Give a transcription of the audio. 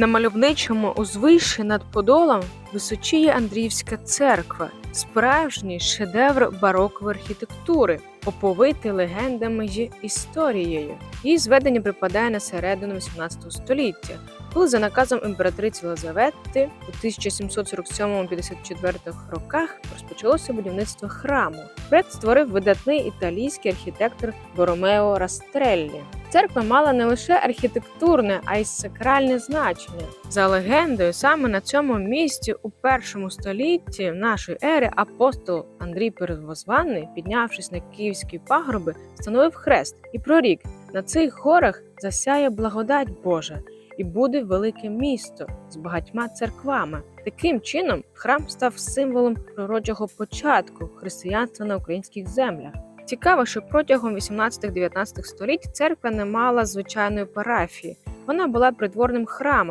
На мальовничому узвиші над Подолом височіє Андріївська церква, справжній шедевр барокової архітектури, оповитий легендами й історією. Її зведення припадає на середину XVIII століття, коли за наказом імператриці Єлизавети у 1747-54 роках розпочалося будівництво храму. Проект створив видатний італійський архітектор Боромео Растреллі. Церква мала не лише архітектурне, а й сакральне значення. За легендою, саме на цьому місці у першому столітті нашої ери апостол Андрій Первозваний, піднявшись на київські пагорби, встановив хрест і прорік на цих горах засяє благодать Божа і буде велике місто з багатьма церквами. Таким чином, храм став символом пророчого початку християнства на українських землях. Цікаво, що протягом 18-19 століть церква не мала звичайної парафії. Вона була придворним храмом.